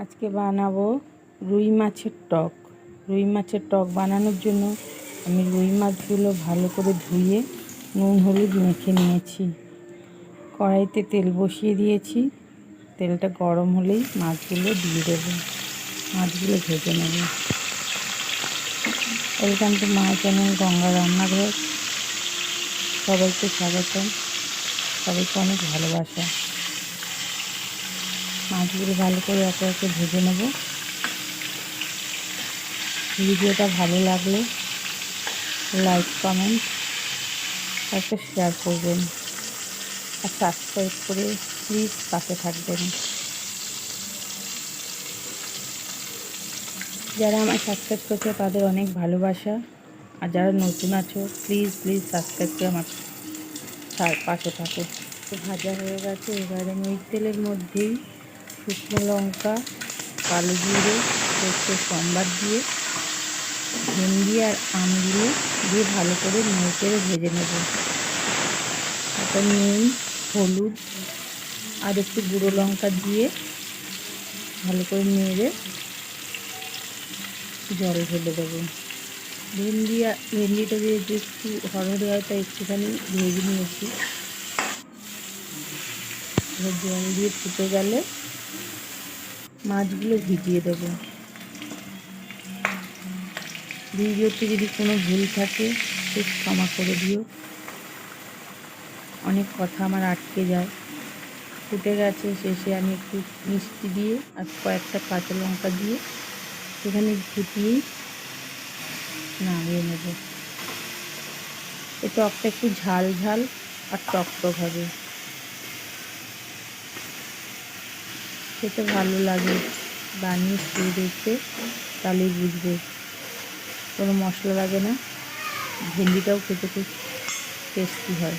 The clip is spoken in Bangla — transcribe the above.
আজকে বানাবো রুই মাছের টক। রুই মাছের টক বানানোর জন্য আমি রুই মাছগুলো ভালো করে ধুয়ে নুন, হলুদ মেখে নিয়েছি। কড়াইতে তেল বসিয়ে দিয়েছি। তেলটা গরম হলেই মাছগুলো দিয়ে দেবো। মাছগুলো ভেজে নেব। Welcome to Maa channel Ganga রান্নাঘর সবাইকে স্বাগতম। সবাইকে অনেক ভালোবাসা। মাছগুলো ভালো করে একে একে ভেজে নেব। ভিডিওটা ভালো লাগলে লাইক কমেন্ট একটা শেয়ার করবেন। আর সাবস্ক্রাইব করে প্লিজ পাশে থাকবেন। যারা আমার সাবস্ক্রাইব করছে তাদের অনেক ভালোবাসা। আর যারা নতুন আছো প্লিজ প্লিজ সাবস্ক্রাইব করে আমার পাশে থাকো। ভাজা হয়ে গেছে, এবারে আমি ওই তেলের মধ্যেই শুকনো লঙ্কা, কালো জিরে সর্ষে সম্বার দিয়ে ভেন্ডি আর আম দিয়ে দিয়ে ভালো করে নেড়ে চেড়ে ভেজে নেব। তারপর নুন, হলুদ আর একটু গুঁড়ো লঙ্কা দিয়ে ভালো করে নেড়ে জল ঢেলে দেবো। ভেন্ডি ভেন্ডিটা যেহেতু একটু হরহরে হয়, তাই একটুখানি ভেজে নিয়েছি। জল দিয়ে ফুটে গেলে মাছগুলো ভিজিয়ে দেবো। ভিডিওতে যদি কোনো ভুল থাকে খুব ক্ষমা করে দিও। অনেক কথা আমার আটকে যায়। ফুটে গেছে, শেষে আমি একটু মিষ্টি দিয়ে আর কয়েকটা কাঁচা লঙ্কা দিয়ে সেখানে ফুটিয়েই নামিয়ে নেব। এ টকটা একটু ঝাল ঝাল আর টক টক হবে। খেতে ভালো লাগে। বানিয়ে খেয়ে দেখতে তাহলেই বুঝবে। কোনো মশলা লাগে না। ভেন্ডিটাও খেতে খুব টেস্টি হয়।